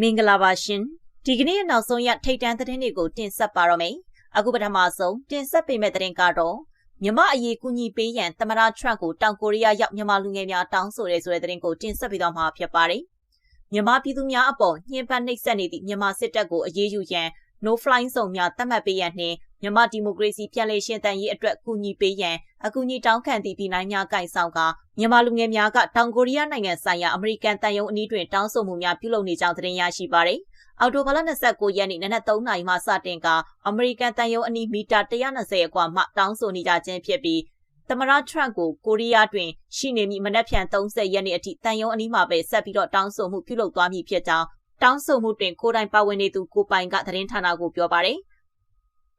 မင်္ဂလာပါရှင်ဒီကနေ့နောက်ဆုံးရထိတ်တန့်သတင်းတွေကိုတင်ဆက်ပါတော့မယ်အခုပထမဆုံးတင်ဆက်ပေးမယ့်သတင်းကတော့မြမအရေးကူညီပေးရန်သမရထရန့်ကိုတောင်ကိုရီးယားရောက်မြန်မာလူငယ်များတောင်းဆိုရဲဆိုတဲ့သတင်းကိုတင်ဆက်ပေးသွားမှာဖြစ်ပါတယ်မြန်မာပြည်သူများအပေါ်ညှဉ်းပန်းနှိပ်စက်နေသည့်မြန်မာစစ်တပ်ကိုအရေးယူရန် no fly ဆောင်များသတ်မှတ်ပေးရန်နှင့် မြန်မာဒီမိုကရေစီပြန်လည်ရှင်သန်ရေးအတွက်ကူညီပေးရန်အကူအညီတောင်းခံသည့်ပြည်နိုင်များကင်ဆောင်ကမြန်မာလူငယ်များကတောင်ကိုရီးယားနိုင်ငံဆိုင်ရာအမေရိကန်တန်ယုံအနီးတွင်တောင်းဆိုမှုများပြုလုပ်နေကြောင်းသတင်းရရှိပါသည်။အော်တိုဘာလ29ရက်နေ့နနက်3နာရီမှစတင်ကအမေရိကန်တန်ယုံအနီးမီတာ120အကွာမှတောင်းဆိုနေကြခြင်းဖြစ်ပြီးသမရထရန့်ကိုကိုရီးယားတွင်ရှိနေမိမနက်ဖြန်30ရက်နေ့အထိတန်ယုံအနီးမှာပဲဆက်ပြီးတော့တောင်းဆိုမှုပြုလုပ်သွားမည်ဖြစ်ကြောင်းတောင်းဆိုမှုတွင်ကိုတိုင်ပါဝင်နေသူကိုပိုင်ကသတင်းဌာနကိုပြောပါတယ်။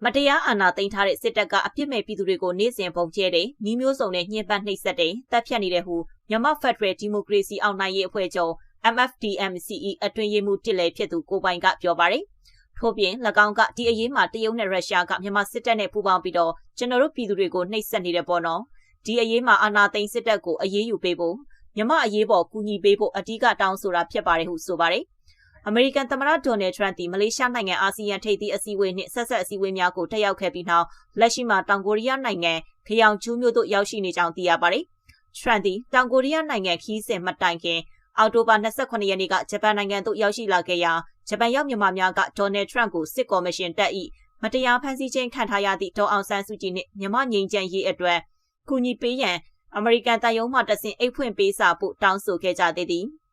မတရားအာဏာသိမ်းထားတဲ့စစ်တပ်ကအပြစ်မဲ့ပြည်သူတွေကိုနေ့စဉ်ပုံကျဲတယ်၊နှီးမျိုးစုံနဲ့ညှဉ်းပန်းနှိပ်စက်တယ်၊တပ်ဖြတ်နေတဲ့ဟုမြန်မာဖက်ဒရယ်ဒီမိုကရေစီအောင်နိုင်ရေးအဖွဲ့ချုပ် MFDMCE အတွင်ရေးမှူးတစ်လဲဖြစ်သူကိုပိုင်ကပြောပါတယ်။ထို့ပြင်၎င်းကဒီအရေးမှာတရုတ်နဲ့ရုရှားကမြန်မာစစ်တပ်နဲ့ပူးပေါင်းပြီးတော့ကျွန်တော်တို့ပြည်သူတွေကိုနှိပ်စက်နေတယ်ပေါ့နော်။ဒီအရေးမှာအာဏာသိမ်းစစ်တပ်ကိုအရေးယူပေးဖို့မြန်မာအရေးပေါ်ကူညီပေးဖို့အဓိကတောင်းဆိုတာဖြစ်ပါတယ်ဟုဆိုပါတယ်။ အမေရိကန်သမ္မတဒေါ်နယ်ထရန့်သည်မလေးရှားနိုင်ငံအာဆီယံထိပ်သီးအစည်းအဝေးနှင့်ဆက်ဆက်အစည်းအဝေးများကိုတက်ရောက်ခဲ့ပြီးနောက်လက်ရှိမှာတောင်ကိုရီးယားနိုင်ငံခရောင်ကျူးမြို့သို့ရောက်ရှိနေကြောင်းသိရပါတယ်။ထရန့်သည်တောင်ကိုရီးယားနိုင်ငံခီးစဉ်မတိုင်ခင်အောက်တိုဘာ28ရက်နေ့ကဂျပန်နိုင်ငံသို့ရောက်ရှိလာခဲ့ရာဂျပန်ရောက်မြန်မာများကဒေါ်နယ်ထရန့်ကိုစစ်ကော်မရှင်တက်၏မတရားဖမ်းဆီးခြင်းခံထားရသည့်ဒေါ်အောင်ဆန်းစုကြည်နှင့်မြန်မာငြိမ်းချမ်းရေးအတွက်ကူညီပေးရန်အမေရိကန်တပ်ယုံမှတဆင့်အိတ်ဖွင့်ပေးစာဖို့တောင်းဆိုခဲ့ကြသေးသည်။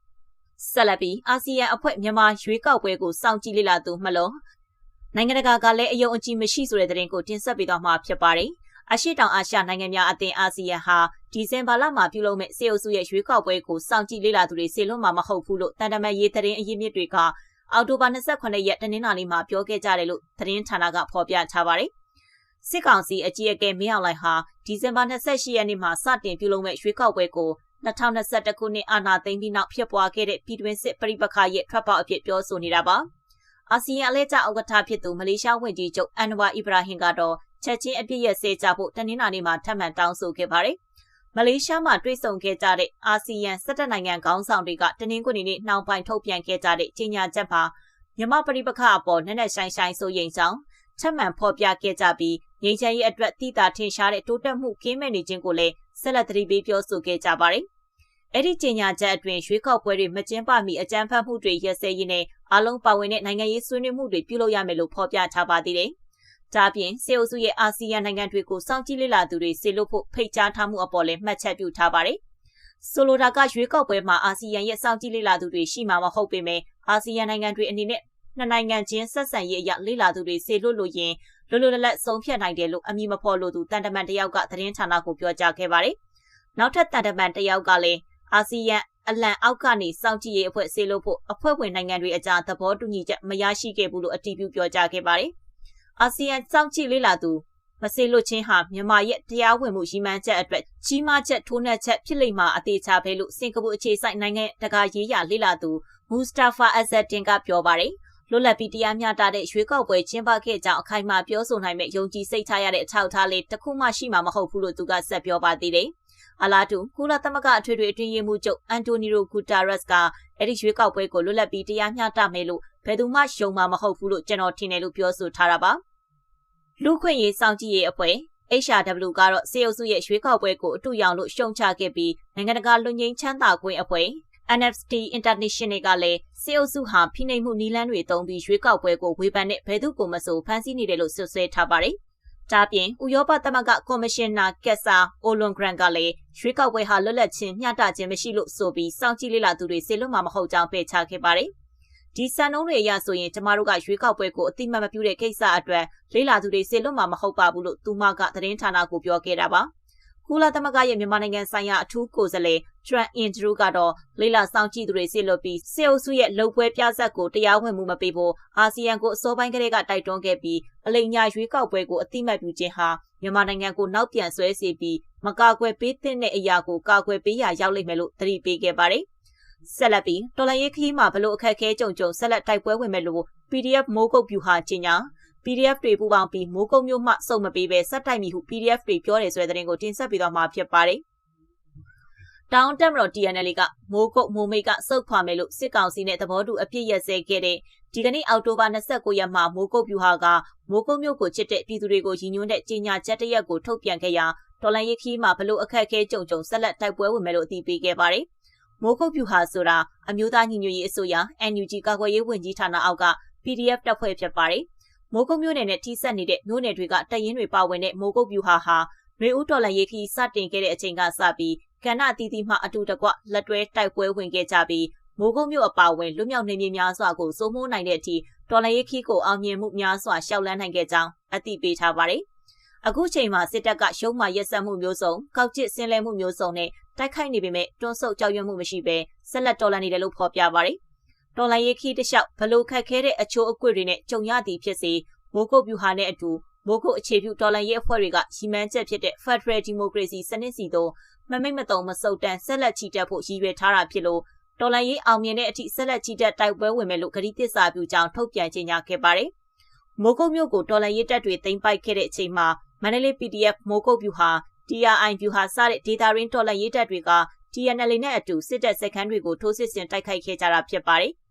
ဆက်လက်ပြီးအာဆီယံအဖွဲ့မြန်မာရွေးကောက်ပွဲကိုစောင့်ကြည့်လေ့လာသူမှလို့နိုင်ငံတကာကလည်းအယုံအကြည်မရှိဆိုတဲ့သတင်းကိုတင်ဆက်ပေးသွားမှာဖြစ်ပါတယ်။အရှိတောင်အာရှနိုင်ငံများအသင်းအာဆီယံဟာဒီဇင်ဘာလမှာပြုလုပ်မဲ့စေအုပ်စုရဲ့ရွေးကောက်ပွဲကိုစောင့်ကြည့်လေ့လာသူတွေစေလွတ်မှာမဟုတ်ဘူးလို့တန်တမန်ရေးသတင်းအရင်းမြစ်တွေကအောက်တိုဘာ28ရက်တနင်္လာနေ့မှာပြောခဲ့ကြတယ်လို့သတင်းဌာနကဖော်ပြထားပါတယ်။စစ်ကောင်စီအကြီးအကဲမင်းအောင်လှိုင်ဟာဒီဇင်ဘာ28ရက်နေ့မှာစတင်ပြုလုပ်မဲ့ရွေးကောက်ပွဲကို 2021ခုနှစ်အာဏာသိမ်းပြီးနောက်ဖြစ်ပွားခဲ့တဲ့ပြည်တွင်းစစ်ပြိပခါရဲ့ထွက်ပေါက်အဖြစ်ပြောဆိုနေတာပါ။အာဆီယံအလဲကျဥက္ကဋ္ဌဖြစ်သူမလေးရှားဝန်ကြီးချုပ်အန်နဝါအီဘရာဟင်ကတော့ချက်ချင်းအပြစ်ရစေကြဖို့တနင်္လာနေ့မှာထပ်မံတောင်းဆိုခဲ့ပါတယ်။မလေးရှားမှာတွေ့ဆုံခဲ့ကြတဲ့အာဆီယံ၁၇နိုင်ငံခေါင်းဆောင်တွေကတနင်္ဂနွေနေ့နှောင်းပိုင်းထုတ်ပြန်ခဲ့ကြတဲ့ကြေညာချက်မှာမြမပရိပခအပေါ်နက်နက်ရှိုင်းရှိုင်းဆိုရင်ဆောင်ချက်မှန်ဖော်ပြခဲ့ကြပြီးငြိမ်းချမ်းရေးအတွက်တည်တာထင်ရှားတဲ့တိုးတက်မှုကင်းမဲ့နေခြင်းကိုလည်းဆက်လက်သတိပေးပြောဆိုခဲ့ကြပါတယ် အဲ့ဒီကြေညာချက်အတွင်းရွေးကောက်ပွဲတွေမကျင်းပမီအကြမ်းဖက်မှုတွေရက်စဲရေးနဲ့အလုံးပါဝင်တဲ့နိုင်ငံရေးဆွေးနွေးမှုတွေပြုလုပ်ရမယ်လို့ဖော်ပြထားပါသေးတယ်။ဒါပြင်စေအုပ်စုရဲ့အာဆီယံနိုင်ငံတွေကိုစောင့်ကြည့်လေ့လာသူတွေစေလို့ဖို့ဖိတ်ကြားထားမှုအပေါ်လည်းမှတ်ချက်ပြုထားပါတယ်။ဆိုလိုတာကရွေးကောက်ပွဲမှာအာဆီယံရဲ့စောင့်ကြည့်လေ့လာသူတွေရှိမှာမဟုတ်ပေမဲ့အာဆီယံနိုင်ငံတွေအနေနဲ့နှစ်နိုင်ငံချင်းဆက်ဆံရေးအရလေ့လာသူတွေစေလို့လို့ရင်လွတ်လွတ်လပ်လပ်ဆုံးဖြတ်နိုင်တယ်လို့အမည်မဖော်လို့သူတန်တမန်တယောက်ကသတင်းဌာနကိုပြောကြားခဲ့ပါတယ်။နောက်ထပ်တန်တမန်တယောက်ကလည်း အာဆီယံအလံအောက်ကနေစောင့်ကြည့်ရေးအဖွဲ့ဆေးလို့ဖို့အဖွဲ့ဝင်နိုင်ငံတွေအကြားသဘောတူညီချက်မရရှိခဲ့ဘူးလို့အတည်ပြုပြောကြားခဲ့ပါတယ်။အာဆီယံစောင့်ကြည့်လေ့လာသူမဆေလွတ်ချင်းဟာမြန်မာရဲ့တရားဝင်မှုရည်မှန်းချက်အတွက်ကြီးမားချက်ထိုးနှက်ချက်ဖြစ်လိမ့်မှာအသေးချာပဲလို့စင်ကာပူအခြေစိုက်နိုင်ငံတကာရေးရာလေ့လာသူမူစတာဖာအဇက်တင်ကပြောပါတယ်။လွတ်လပ်ပြီးတရားမျှတတဲ့ရွေးကောက်ပွဲကျင်းပခဲ့ကြောင်းအခိုင်အမာပြောဆိုနိုင်မဲ့ယုံကြည်စိတ်ချရတဲ့အထောက်အထားလေးတစ်ခုမှရှိမှာမဟုတ်ဘူးလို့သူကဆက်ပြောပါသေးတယ်။ အလားတူကုလသမဂ္ဂအထွေထွေအတွင်းရေးမှူးချုပ်အန်တိုနီယိုဂူတာရက်စ်ကအဲ့ဒီရွေးကောက်ပွဲကိုလွတ်လပ်ပြီးတရားမျှတမယ်လို့ဘယ်သူမှရှုံမှာမဟုတ်ဘူးလို့ကျွန်တော်ထင်တယ်လို့ပြောဆိုထားတာပါလူခွင့်ရေးစောင့်ကြည့်ရေးအဖွဲ့ HRW ကတော့စေအုပ်စုရဲ့ရွေးကောက်ပွဲကိုအတူရောင်လို့ရှုံချခဲ့ပြီးနိုင်ငံတကာလူငင်းချမ်းသာခွင့်အဖွဲ့ NFT International ကလည်းစေအုပ်စုဟာဖိနှိပ်မှုနီလန်းတွေတုံးပြီးရွေးကောက်ပွဲကိုဝေဖန်တဲ့ဘယ်သူကိုမဆိုဖမ်းဆီးနေတယ်လို့ဆွဆွဲထားပါတယ်။ ဒါပြင်ဥရောပသမဂ္ဂကော်မရှင်နာကက်ဆာအိုလွန်ဂရန်ကလည်းရွေးကောက်ပွဲဟာလွတ်လပ်ခြင်းမျှတခြင်းမရှိလို့ဆိုပြီးစောင့်ကြည့်လေ့လာသူတွေစေလွတ်မှာမဟုတ်ကြောင်းပယ်ချခဲ့ပါတယ်။ဒီစံနှုန်းတွေအရဆိုရင်ကျမတို့ကရွေးကောက်ပွဲကိုအတိမတ်မပြုတဲ့ကိစ္စအတွက်လေးလာသူတွေစေလွတ်မှာမဟုတ်ပါဘူးလို့သူမကသတင်းဌာနကိုပြောခဲ့တာပါ။ ကုလသမဂ္ဂရဲ့မြန်မာနိုင်ငံဆိုင်ရာအထူးကိုယ်စားလှယ်ထရန်အင်ဒရူကတော့လေးလာဆောင်ကြည့်သူတွေဆီလွတ်ပြီးစေအုပ်စုရဲ့လုံပွဲပြဆက်ကိုတရားဝင်မှုမပေးဖို့အာဆီယံကိုအစောပိုင်းကလေးကတိုက်တွန်းခဲ့ပြီးအလိမ်ညာရွေးကောက်ပွဲကိုအတိမတ်ပြုခြင်းဟာမြန်မာနိုင်ငံကိုနောက်ပြန်ဆွဲစေပြီးမကာကွယ်ပေးတဲ့အရာကိုကာကွယ်ပေးရရောက်လိမ့်မယ်လို့သတိပေးခဲ့ပါတယ်ဆက်လက်ပြီးတော်လန်ရေးခီးမှာဘလို့အခက်အခဲကြုံကြုံဆက်လက်တိုက်ပွဲဝင်မယ်လို့ PDF မိုးကုတ်ပြူဟာကြီးညာ PDF တွေပူပေါင်းပြီးမိုးကုတ်မြို့မှစုံမပေးပဲစက်တိုက်မိဟု PDF တွေပြောတယ်ဆိုတဲ့သတင်းကိုတင်ဆက်ပေးသွားမှာဖြစ်ပါတယ်တောင်တက်မတော် TNL ကမိုးကုတ်မိုးမိတ်ကစုတ်ခွာမယ်လို့စစ်ကောင်စီနဲ့သဘောတူအပြစ်ရစဲခဲ့တဲ့ဒီကနေ့အောက်တိုဘာ29ရက်မှာမိုးကုတ်ပြူဟာကမိုးကုတ်မြို့ကိုချစ်တဲ့ပြည်သူတွေကိုရည်ညွှန်းတဲ့ကြေညာချက်တရက်ကိုထုတ်ပြန်ခဲ့ရာတော်လန်ရေးခီးမှာဘလို့အခက်အခဲကြုံကြုံဆက်လက်တိုက်ပွဲဝင်မယ်လို့အသိပေးခဲ့ပါတယ်။မိုးကုတ်ပြူဟာဆိုတာအမျိုးသားညီညွတ်ရေးအစိုးရ NUG ကာကွယ်ရေးဝန်ကြီးဌာနအောက်က PDF တပ်ဖွဲ့ဖြစ်ပါတယ်။ မိုးကုတ်မြို့နယ်နဲ့ထိစပ်နေတဲ့မြို့နယ်တွေကတရင်တွေပါဝင်တဲ့မိုးကုတ်ပြူဟာဟာနှွေဦးတော်လန်ရေးခီးစတင်ခဲ့တဲ့အချိန်ကစပြီးကဏ္ဍအသီးသီးမှအတူတကွလက်တွဲတိုက်ပွဲဝင်ခဲ့ကြပြီးမိုးကုတ်မြို့အပါအဝင်လွတ်မြောက်နေမြေများစွာကိုစိုးမိုးနိုင်တဲ့အထိတော်လန်ရေးခီးကိုအောင်မြင်မှုများစွာရှောက်လန်းနိုင်ခဲ့ကြောင်းအသိပေးထားပါတယ်။အခုချိန်မှာစစ်တပ်ကရုံးမှရက်စက်မှုမျိုးစုံကောက်ကျစ်ဆင်းလဲမှုမျိုးစုံနဲ့တိုက်ခိုက်နေပေမဲ့တွန်းဆုတ်ကြောက်ရွံ့မှုမရှိဘဲဆက်လက်တော်လန်နေတယ်လို့ဖော်ပြပါတယ်။ တော်လန်ရေးခီးတလျှောက်ဘလို့ခက်ခဲတဲ့အချိုးအကွေ့တွေနဲ့ကြုံရသည်ဖြစ်စေမိုးကုတ်ပြူဟာနဲ့အတူမိုးကုတ်အခြေပြုတော်လန်ရေးအဖွဲ့တွေကရီမန်းချက်ဖြစ်တဲ့ Federal Democracy စနစ်စီသို့မမိတ်မတုံမစုတ်တန်ဆက်လက်ချီတက်ဖို့ရည်ရွယ်ထားတာဖြစ်လို့တော်လိုင်းရေးအောင်မြင်တဲ့အထိဆက်လက်ချီတက်တိုက်ပွဲဝင်မယ်လို့ကတိသစ္စာပြုကြောင်းထုတ်ပြန်ကြေညာခဲ့ပါတယ်။မိုးကုတ်မြို့ကိုတော်လိုင်းရေးတပ်တွေသိမ်းပိုက်ခဲ့တဲ့အချိန်မှာမန္တလေး PDF မိုးကုတ်ဗျူဟာ TRI ဗျူဟာစတဲ့ဒေတာရင်းတော်လိုင်းရေးတပ်တွေက TNL နဲ့အတူစစ်တပ်စခန်းတွေကိုထိုးစစ်ဆင်တိုက်ခိုက်ခဲ့ကြတာဖြစ်ပါတယ်။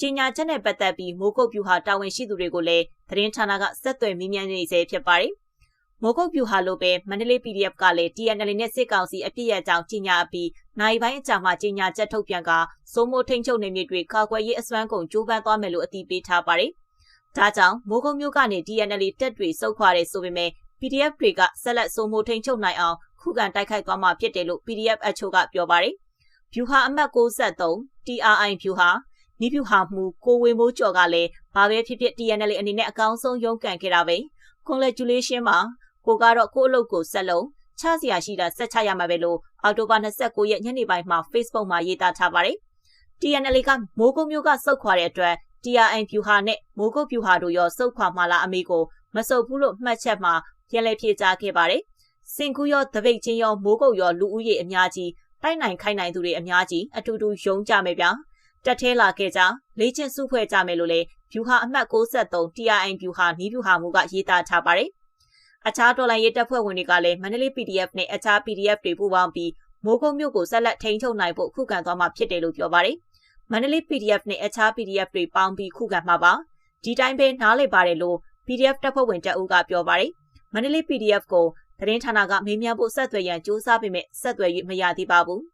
ကြေညာချက်နဲ့ပတ်သက်ပြီးမိုးကုတ်ဗျူဟာတာဝန်ရှိသူတွေကိုလည်းသတင်းဌာနကဆက်သွယ်မေးမြန်းနေစေဖြစ်ပါတယ်။မိုးကုတ်ပြူဟာလိုပဲမန္တလေး PDF ကလည်း TNL နဲ့စစ်ကောင်စီအပြစ်ရကြောင်းကြီးညာပြီးနိုင်ပိုင်းအကြာမှကြီးညာချက်ထုတ်ပြန်ကစိုးမိုးထိန်ချုပ်နေမြေတွေကာကွယ်ရေးအစွမ်းကုန်ကြိုးပမ်းသွားမယ်လို့အတည်ပြုထားပါတယ်။ဒါကြောင့်မိုးကုတ်မြို့ကနေ TNL တက်တွေစုခွာတဲ့ဆိုပေမဲ့ PDF တွေကဆက်လက်စိုးမိုးထိန်ချုပ်နိုင်အောင်ခုခံတိုက်ခိုက်သွားမှာဖြစ်တယ်လို့ PDF အချို့ကပြောပါတယ်။ဗျူဟာအမှတ်63 TRI ဗျူဟာ နီးဗျူဟာမှုကိုဝေမိုးကျော်ကလည်းဘာပဲဖြစ်ဖြစ် TNL အနေနဲ့အကောင်းဆုံးရုန်းကန်ခဲ့တာပဲ congratulation ပါကိုကတော့ကို့အလုပ်ကိုဆက်လုံးချစရာရှိတာဆက်ချရမှာပဲလို့အော်တိုဘာ29ရက်ညနေပိုင်းမှာ Facebook မှာရေးသားထားပါတယ်။ TNL ကမိုးကုတ်မျိုးကစုတ်ခွာတဲ့အတွက် TRI ဖြူဟာနဲ့မိုးကုတ်ဖြူဟာတို့ရောစုတ်ခွာမှလာအမေကိုမစုတ်ဘူးလို့မှတ်ချက်မှာပြန်လည်ဖြေကြားခဲ့ပါတယ်။စင်ကူရောတပိတ်ချင်းရောမိုးကုတ်ရောလူဦးရေအများကြီးတိုက်နိုင်ခိုင်းနိုင်သူတွေအများကြီးအတူတူယုံကြမယ်ဗျာ။ တက်သေးလာခဲ့ကြလေ့ကျင့်စုဖွဲ့ကြမယ်လို့လေဖြူဟာအမှတ်63 TRI ဖြူဟာနီးဖြူဟာမူကရေးသားထားပါတယ်။အခြားတော်လိုင်းရေးတပ်ဖွဲ့ဝင်တွေကလည်းမန္တလေး PDF နဲ့အခြား PDF တွေပူးပေါင်းပြီးမိုးကုတ်မြို့ကိုဆက်လက်ထိန်းချုပ်နိုင်ဖို့ခုခံသွားမှာဖြစ်တယ်လို့ပြောပါတယ်။မန္တလေး PDF နဲ့အခြား PDF တွေပေါင်းပြီးခုခံမှာပါ။ဒီတိုင်းပဲနားလည်ပါတယ်လို့ PDF တပ်ဖွဲ့ဝင်တအုပ်ကပြောပါတယ်။မန္တလေး PDF ကိုသတင်းဌာနကမေးမြန်းဖို့ဆက်သွယ်ရန်စူးစမ်းပေမဲ့ဆက်သွယ်၍မရသေးပါဘူး။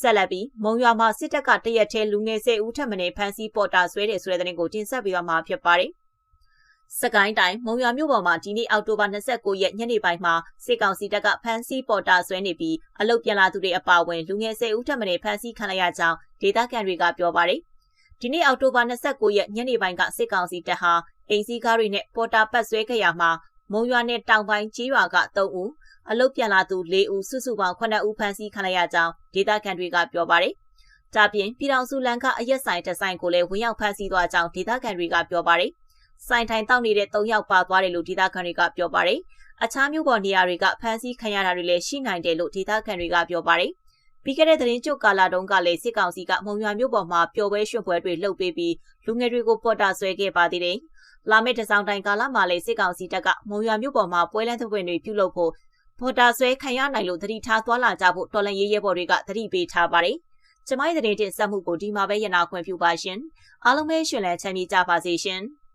ဆက်လက်ပြီးမုံရွာမှာစစ်တပ်ကတရက်ထဲလူငယ်၁၀ဦးထပ်မံဖမ်းဆီးပေါ်တာဆွဲတယ်ဆိုတဲ့သတင်းကိုတင်ဆက်ပေးသွားမှာဖြစ်ပါတယ်။စကိုင်းတိုင်းမုံရွာမြို့ပေါ်မှာဒီနေ့အောက်တိုဘာ29ရက်ညနေပိုင်းမှာစစ်ကောင်စီတပ်ကဖမ်းဆီးပေါ်တာဆွဲနေပြီးအလုတ်ပြန်လာသူတွေအပါအဝင်လူငယ်10ဦးထပ်မံဖမ်းဆီးခံရကြောင်းဒေသခံတွေကပြောပါတယ်။ဒီနေ့အောက်တိုဘာ29ရက်ညနေပိုင်းကစစ်ကောင်စီတပ်ဟာအိမ်စီးကားတွေနဲ့ပေါ်တာပတ်ဆွဲခဲ့ရမှာမုံရွာနဲ့တောင်ပိုင်းကြီးရွာက3ဦး အလုတ်ပြန်လာသူ4ဦးစုစုပေါင်း9ဦးဖမ်းဆီးခံရကြောင်းဒေသခံတွေကပြောပါတယ်။ဒါပြင်ပြည်တော်စုလန်ကအရက်ဆိုင်တဆိုင်ကိုလည်းဝင်ရောက်ဖမ်းဆီးသွားကြောင်းဒေသခံတွေကပြောပါတယ်။စိုင်ထိုင်တောက်နေတဲ့၃ယောက်ပါသွားတယ်လို့ဒေသခံတွေကပြောပါတယ်။အခြားမျိုးပေါ်နေရာတွေကဖမ်းဆီးခံရတာတွေလည်းရှိနိုင်တယ်လို့ဒေသခံတွေကပြောပါတယ်။ပြီးခဲ့တဲ့သတင်းကြုတ်ကာလတုန်းကလည်းစစ်ကောင်စီကမုံရွာမြို့ပေါ်မှာပျော်ပွဲရွှွှပွဲတွေလှုပ်ပေးပြီးလူငယ်တွေကိုပေါ်တာဆွဲခဲ့ပါသေးတယ်။လာမယ့်တစောင်းတိုင်ကာလမှာလည်းစစ်ကောင်စီတပ်ကမုံရွာမြို့ပေါ်မှာပွဲလန်းသပွင့်တွေပြုလုပ်ဖို့ ပေါ်တာဆွဲခံရနိုင်လို့သတိထားသွားလာကြဖို့တော်လန်ရေးရဲဘော်တွေကသတိပေးထားပါတယ်။ကျမရဲ့တဲ့တင်ဆက်မှုကိုဒီမှာပဲရနာခွင့်ပြုပါရှင်။အားလုံးပဲရှင်လန်းချမ်းမြေ့ကြပါစေရှင်။